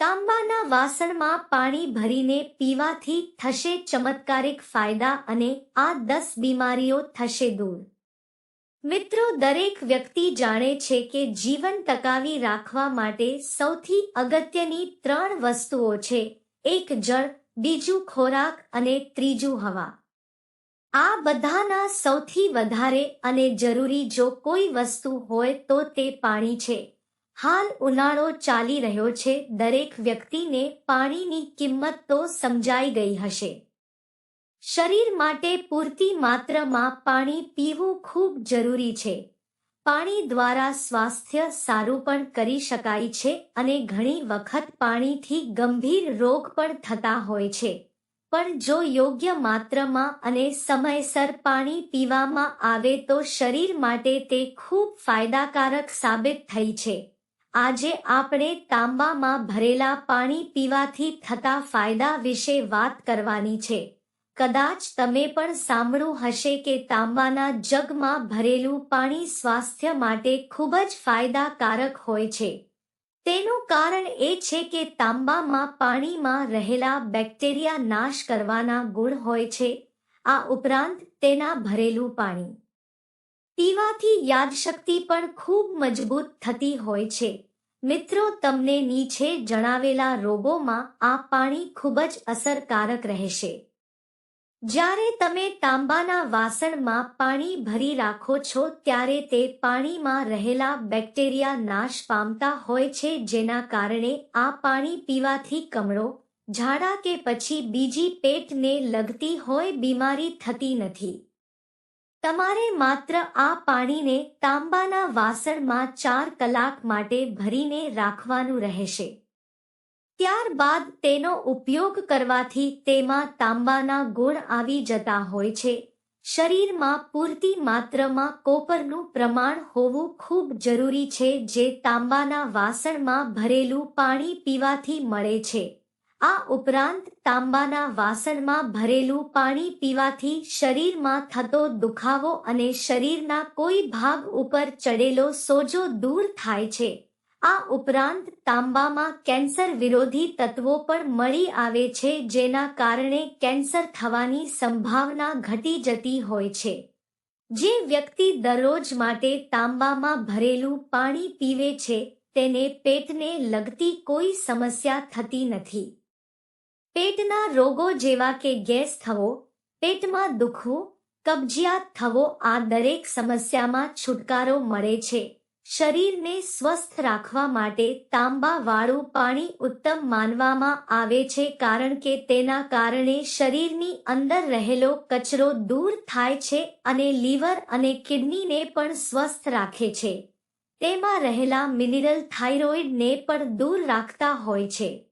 તાંબાના વાસણમાં પાણી ભરીને પીવાથી થશે ચમત્કારિક ફાયદા અને આ દસ બીમારીઓ થશે દૂર. મિત્રો, દરેક વ્યક્તિ જાણે છે કે જીવન ટકાવી રાખવા માટે સૌથી અગત્યની ત્રણ વસ્તુઓ છે, એક જળ, બીજું ખોરાક અને ત્રીજું હવા. આ બધાના સૌથી વધારે અને જરૂરી જો કોઈ વસ્તુ હોય તો તે પાણી છે. હાલ ઉનાળો ચાલી રહ્યો છે. દરેક વ્યક્તિને પાણીની કિંમત તો સમજાઈ ગઈ હશે. શરીર માટે પૂરતી માત્રામાં પાણી પીવું ખૂબ જરૂરી છે. પાણી દ્વારા સ્વાસ્થ્ય સારું પણ કરી શકાય છે અને ઘણી વખત પાણીથી ગંભીર રોગ પણ થતા હોય છે. પણ જો યોગ્ય માત્રામાં અને સમયસર પાણી પીવામાં આવે તો શરીર માટે તે ખૂબ ફાયદાકારક સાબિત થઈ છે. આજે આપણે તાંબામાં ભરેલા પાણી પીવાથી થતા ફાયદા વિશે વાત કરવાની છે. કદાચ તમે પણ સાંભળ્યું હશે કે તાંબાના જગમાં ભરેલું પાણી સ્વાસ્થ્ય માટે ખૂબ જ ફાયદાકારક હોય છે. તેનું કારણ એ છે કે તાંબામાં પાણીમાં રહેલા બેક્ટેરિયા નાશ કરવાના ગુણ હોય છે. આ ઉપરાંત તેના ભરેલું પાણી. પીવાથી યાદશક્તિ પણ ખૂબ મજબૂત થતી હોય છે. મિત્રો, તમને નીચે જણાવેલા રોગોમાં આ પાણી ખૂબ જ અસરકારક રહેશે. જ્યારે તમે તાંબાના વાસણમાં પાણી ભરી રાખો છો, ત્યારે તે પાણીમાં રહેલા બેક્ટેરિયા નાશ પામતા હોય છે, જેના કારણે આ પાણી પીવાથી કમળો, ઝાડા કે પછી બીજી પેટને લગતી હોય બીમારી થતી નથી. તમારે માત્ર આ પાણીને તાંબાના વાસણમાં ચાર કલાક માટે ભરીને રાખવાનું રહેશે. ત્યારબાદ તેનો ઉપયોગ કરવાથી તેમાં તાંબાના ગુણ આવી જતા હોય છે. શરીરમાં પૂરતી માત્રામાં કોપરનું પ્રમાણ હોવું ખૂબ જરૂરી છે જે તાંબાના વાસણમાં ભરેલું પાણી પીવાથી મળે છે. આ ઉપરાંત તાંબાના વાસણમાં ભરેલું પાણી પીવાથી શરીરમાં થતો દુખાવો અને શરીરના કોઈ ભાગ ઉપર ચડેલો સોજો દૂર થાય છે. આ ઉપરાંત તાંબામાં કેન્સર વિરોધી તત્વો પણ મળી આવે છે, જેના કારણે કેન્સર થવાની સંભાવના ઘટી જતી હોય છે. જે વ્યક્તિ દરરોજ માટે તાંબામાં ભરેલું પાણી પીવે છે, તેને પેટને લગતી કોઈ સમસ્યા થતી નથી. પેટના રોગો જેવા કે ગેસ થવો, પેટમાં દુખવું, કબજિયાત થવો આ દરેક સમસ્યામાં છુટકારો મળે છે. શરીરને સ્વસ્થ રાખવા માટે તાંબાવાળું પાણી ઉત્તમ માનવામાં આવે છે કારણ કે તેના કારણે શરીરની અંદર રહેલો કચરો દૂર થાય છે અને લીવર અને કિડનીને પણ સ્વસ્થ રાખે છે. તેમાં રહેલા મિનરલ થાઇરોઇડને પણ દૂર રાખતા હોય છે.